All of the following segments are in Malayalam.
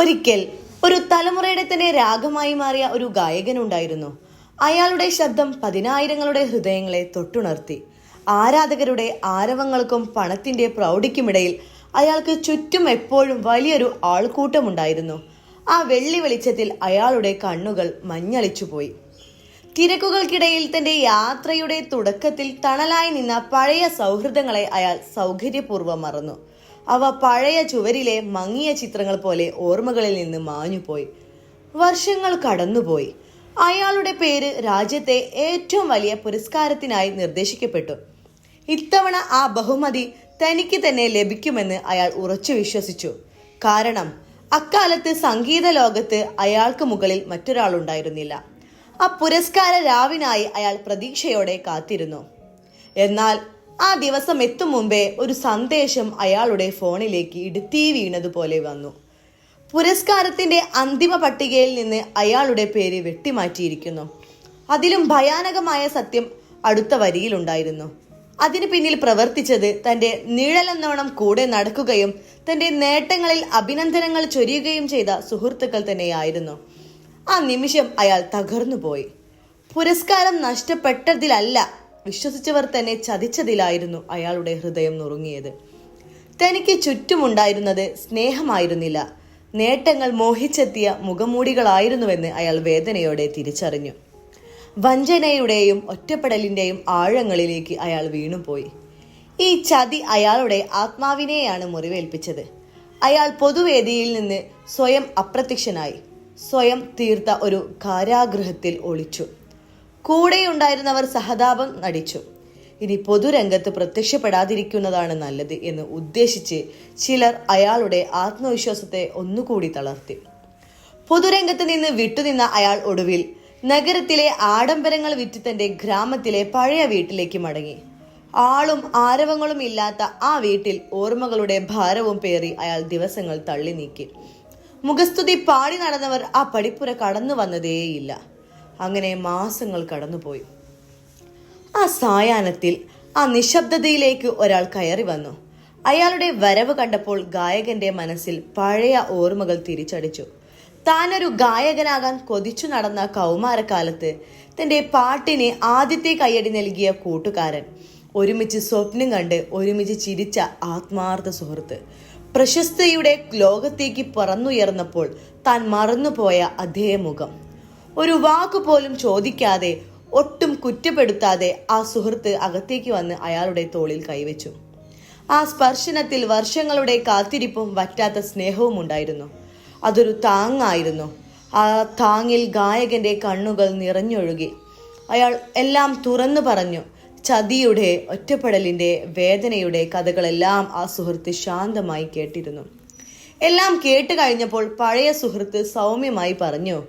ഒരിക്കൽ ഒരു തലമുറയുടെ തന്നെ രാഗമായി മാറിയ ഒരു ഗായകനുണ്ടായിരുന്നു. അയാളുടെ ശബ്ദം പതിനായിരങ്ങളുടെ ഹൃദയങ്ങളെ തൊട്ടുണർത്തി. ആരാധകരുടെ ആരവങ്ങൾക്കും പണത്തിന്റെ പ്രൗഢിക്കുമിടയിൽ അയാൾക്ക് ചുറ്റും എപ്പോഴും വലിയൊരു ആൾക്കൂട്ടമുണ്ടായിരുന്നു. ആ വെള്ളി വെളിച്ചത്തിൽ അയാളുടെ കണ്ണുകൾ മഞ്ഞളിച്ചുപോയി തിരക്കുകൾക്കിടയിൽ തന്റെ യാത്രയുടെ തുടക്കത്തിൽ തണലായി നിന്ന പഴയ സൗഹൃദങ്ങളെ അയാൾ സൗകര്യപൂർവം മറന്നു. അവ പഴയ ചുവരിലെ മങ്ങിയ ചിത്രങ്ങൾ പോലെ ഓർമ്മകളിൽ നിന്ന് മാഞ്ഞുപോയി. വർഷങ്ങൾ കടന്നുപോയി. അയാളുടെ പേര് രാജ്യത്തെ ഏറ്റവും വലിയ പുരസ്കാരത്തിനായി നിർദ്ദേശിക്കപ്പെട്ടു. ഇത്തവണ ആ ബഹുമതി തനിക്ക് തന്നെ ലഭിക്കുമെന്ന് അയാൾ ഉറച്ചു വിശ്വസിച്ചു. കാരണം അക്കാലത്ത് സംഗീത ലോകത്ത് അയാൾക്ക് മുകളിൽ മറ്റൊരാളുണ്ടായിരുന്നില്ല. ആ പുരസ്കാര രാവിനായി അയാൾ പ്രതീക്ഷയോടെ കാത്തിരുന്നു. എന്നാൽ ആ ദിവസം എത്തും മുമ്പേ ഒരു സന്ദേശം അയാളുടെ ഫോണിലേക്ക് ഇടുത്തി വീണതുപോലെ വന്നു. പുരസ്കാരത്തിന്റെ അന്തിമ പട്ടികയിൽ നിന്ന് അയാളുടെ പേര് വെട്ടിമാറ്റിയിരിക്കുന്നു. അതിലും ഭയാനകമായ സത്യം അടുത്ത വരിയിലുണ്ടായിരുന്നു അതിനു പിന്നിൽ പ്രവർത്തിച്ചത് തന്റെ നിഴലെന്നോണം കൂടെ നടക്കുകയും തന്റെ നേട്ടങ്ങളിൽ അഭിനന്ദനങ്ങൾ ചൊരിയുകയും ചെയ്ത സുഹൃത്തുക്കൾ തന്നെയായിരുന്നു. ആ നിമിഷം അയാൾ തകർന്നുപോയി. പുരസ്കാരം നഷ്ടപ്പെട്ടതിലല്ല വിശ്വസിച്ചവർ തന്നെ ചതിച്ചതിലായിരുന്നു അയാളുടെ ഹൃദയം നുറുങ്ങിയത്. തനിക്ക് ചുറ്റുമുണ്ടായിരുന്നത് സ്നേഹമായിരുന്നില്ല. നേട്ടങ്ങൾ മോഹിച്ചെത്തിയ മുഖമൂടികളായിരുന്നുവെന്ന് അയാൾ വേദനയോടെ തിരിച്ചറിഞ്ഞു. വഞ്ചനയുടെയും ഒറ്റപ്പെടലിന്റെയും ആഴങ്ങളിലേക്ക് അയാൾ വീണുപോയി. ഈ ചതി അയാളുടെ ആത്മാവിനെയാണ് മുറിവേൽപ്പിച്ചത്. അയാൾ പൊതുവേദിയിൽ നിന്ന് സ്വയം അപ്രത്യക്ഷനായി സ്വയം തീർത്ത ഒരു കാരാഗൃഹത്തിൽ ഒളിച്ചു. കൂടെയുണ്ടായിരുന്നവർ സഹതാപം നടിച്ചു. ഇനി പൊതുരംഗത്ത് പ്രത്യക്ഷപ്പെടാതിരിക്കുന്നതാണ് നല്ലത് എന്ന് ഉദ്ദേശിച്ച് ചിലർ അയാളുടെ ആത്മവിശ്വാസത്തെ ഒന്നുകൂടി തളർത്തി. പൊതുരംഗത്ത് നിന്ന് വിട്ടുനിന്ന അയാൾ ഒടുവിൽ നഗരത്തിലെ ആഡംബരങ്ങൾ വിറ്റ് തന്റെ ഗ്രാമത്തിലെ പഴയ വീട്ടിലേക്ക് മടങ്ങി. ആളും ആരവങ്ങളും ഇല്ലാത്ത ആ വീട്ടിൽ ഓർമ്മകളുടെ ഭാരവും പേറി അയാൾ ദിവസങ്ങൾ തള്ളി നീക്കി മുഖസ്തുതി പാടി നടന്നവർ ആ പടിപ്പുര കടന്നു വന്നതേയില്ല. അങ്ങനെ മാസങ്ങൾ കടന്നുപോയി. ആ സായാഹ്നത്തിൽ ആ നിശബ്ദതയിലേക്ക് ഒരാൾ കയറി വന്നു. അയാളുടെ വരവ് കണ്ടപ്പോൾ ഗായകന്റെ മനസ്സിൽ പഴയ ഓർമ്മകൾ തിരിച്ചടിച്ചു. താനൊരു ഗായകനാകാൻ കൊതിച്ചു നടന്ന കൗമാരക്കാലത്ത് തന്റെ പാട്ടിന് ആദ്യത്തെ കയ്യടി നൽകിയ കൂട്ടുകാരൻ ഒരുമിച്ച് സ്വപ്നം കണ്ട് ഒരുമിച്ച് ചിരിച്ച ആത്മാർത്ഥ സുഹൃത്ത്. പ്രശസ്തിയുടെ ലോകത്തേക്ക് പറന്നുയർന്നപ്പോൾ താൻ മറന്നുപോയ അതേ മുഖം. ഒരു വാക്ക് പോലും ചോദിക്കാതെ ഒട്ടും കുറ്റപ്പെടുത്താതെ ആ സുഹൃത്ത് അകത്തേക്ക് വന്ന് അയാളുടെ തോളിൽ കൈവച്ചു. ആ സ്പർശനത്തിൽ വർഷങ്ങളുടെ കാത്തിരിപ്പും വറ്റാത്ത സ്നേഹവും ഉണ്ടായിരുന്നു. അതൊരു താങ്ങായിരുന്നു. ആ താങ്ങിൽ ഗായകന്റെ കണ്ണുകൾ നിറഞ്ഞൊഴുകി. അയാൾ എല്ലാം തുറന്നു പറഞ്ഞു. ചതിയുടെ ഒറ്റപ്പെടലിന്റെ വേദനയുടെ കഥകളെല്ലാം ആ സുഹൃത്ത് ശാന്തമായി കേട്ടിരുന്നു. എല്ലാം കേട്ട് കഴിഞ്ഞപ്പോൾ പഴയ സുഹൃത്ത് സൗമ്യമായി പറഞ്ഞു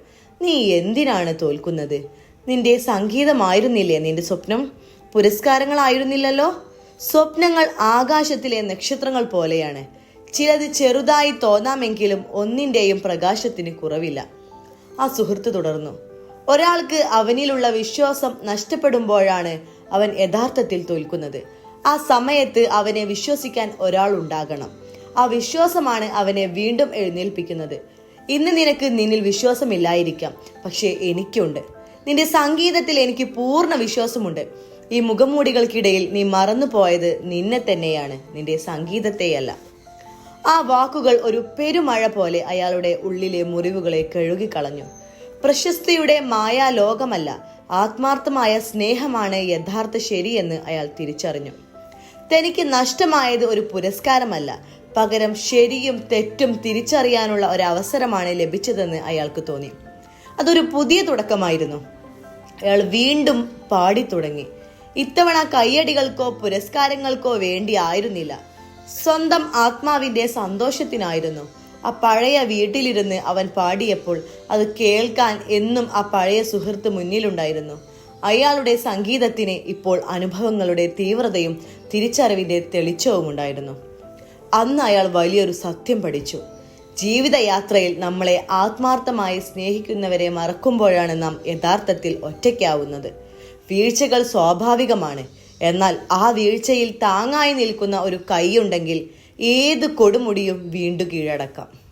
നീ എന്തിനാണ് തോൽക്കുന്നത്? നിന്റെ സംഗീതമായിരുന്നില്ലേ നിന്റെ സ്വപ്നം? പുരസ്കാരങ്ങളായിരുന്നില്ലല്ലോ? സ്വപ്നങ്ങൾ ആകാശത്തിലെ നക്ഷത്രങ്ങൾ പോലെയാണ്. ചിലത് ചെറുതായി തോന്നാമെങ്കിലും ഒന്നിന്റെയും പ്രകാശത്തിന് കുറവില്ല. ആ സുഹൃത്ത് തുടർന്നു. ഒരാൾക്ക് അവനിലുള്ള വിശ്വാസം നഷ്ടപ്പെടുമ്പോഴാണ് അവൻ യഥാർത്ഥത്തിൽ തോൽക്കുന്നത്. ആ സമയത്ത് അവനെ വിശ്വസിക്കാൻ ഒരാൾ ഉണ്ടാകണം. ആ വിശ്വാസമാണ് അവനെ വീണ്ടും എഴുന്നേൽപ്പിക്കുന്നത്. ഇന്ന് നിനക്ക് നിന്നിൽ വിശ്വാസമില്ലായിരിക്കാം. പക്ഷേ എനിക്കുണ്ട്. നിന്റെ സംഗീതത്തിൽ എനിക്ക് പൂർണ വിശ്വാസമുണ്ട്. ഈ മുഖംമൂടികൾക്കിടയിൽ നീ മറന്നുപോയത് നിന്നെ തന്നെയാണ്. നിന്റെ സംഗീതത്തെയല്ല. ആ വാക്കുകൾ ഒരു പെരുമഴ പോലെ അയാളുടെ ഉള്ളിലെ മുറിവുകളെ കഴുകിക്കളഞ്ഞു. പ്രശസ്തിയുടെ മായാ ലോകമല്ല ആത്മാർത്ഥമായ സ്നേഹമാണ് യഥാർത്ഥ ശരിയെന്ന് അയാൾ തിരിച്ചറിഞ്ഞു. തനിക്ക് നഷ്ടമായത് ഒരു പുരസ്കാരമല്ല പകരം ശരിയും തെറ്റും തിരിച്ചറിയാനുള്ള ഒരു അവസരമാണ് ലഭിച്ചതെന്ന് അയാൾക്ക് തോന്നി. അതൊരു പുതിയ തുടക്കമായിരുന്നു. അയാൾ വീണ്ടും പാടി തുടങ്ങി. ഇത്തവണ കയ്യടികൾക്കോ പുരസ്കാരങ്ങൾക്കോ വേണ്ടി ആയിരുന്നില്ല. സ്വന്തം ആത്മാവിന്റെ സന്തോഷത്തിനായിരുന്നു. ആ പഴയ വീട്ടിലിരുന്ന് അവൻ പാടിയപ്പോൾ അത് കേൾക്കാൻ എന്നും ആ പഴയ സുഹൃത്ത് മുന്നിലുണ്ടായിരുന്നു. അയാളുടെ സംഗീതത്തിന് ഇപ്പോൾ അനുഭവങ്ങളുടെ തീവ്രതയും തിരിച്ചറിവിന്റെ തെളിച്ചവും ഉണ്ടായിരുന്നു അന്ന് അയാൾ വലിയൊരു സത്യം പഠിച്ചു. ജീവിതയാത്രയിൽ നമ്മളെ ആത്മാർത്ഥമായി സ്നേഹിക്കുന്നവരെ മറക്കുമ്പോഴാണ് നാം യഥാർത്ഥത്തിൽ ഒറ്റയ്ക്കാവുന്നത്. വീഴ്ചകൾ സ്വാഭാവികമാണ്. എന്നാൽ ആ വീഴ്ചയിൽ താങ്ങായി നിൽക്കുന്ന ഒരു കൈയുണ്ടെങ്കിൽ ഏത് കൊടുമുടിയും വീണ്ടും കീഴടക്കാം.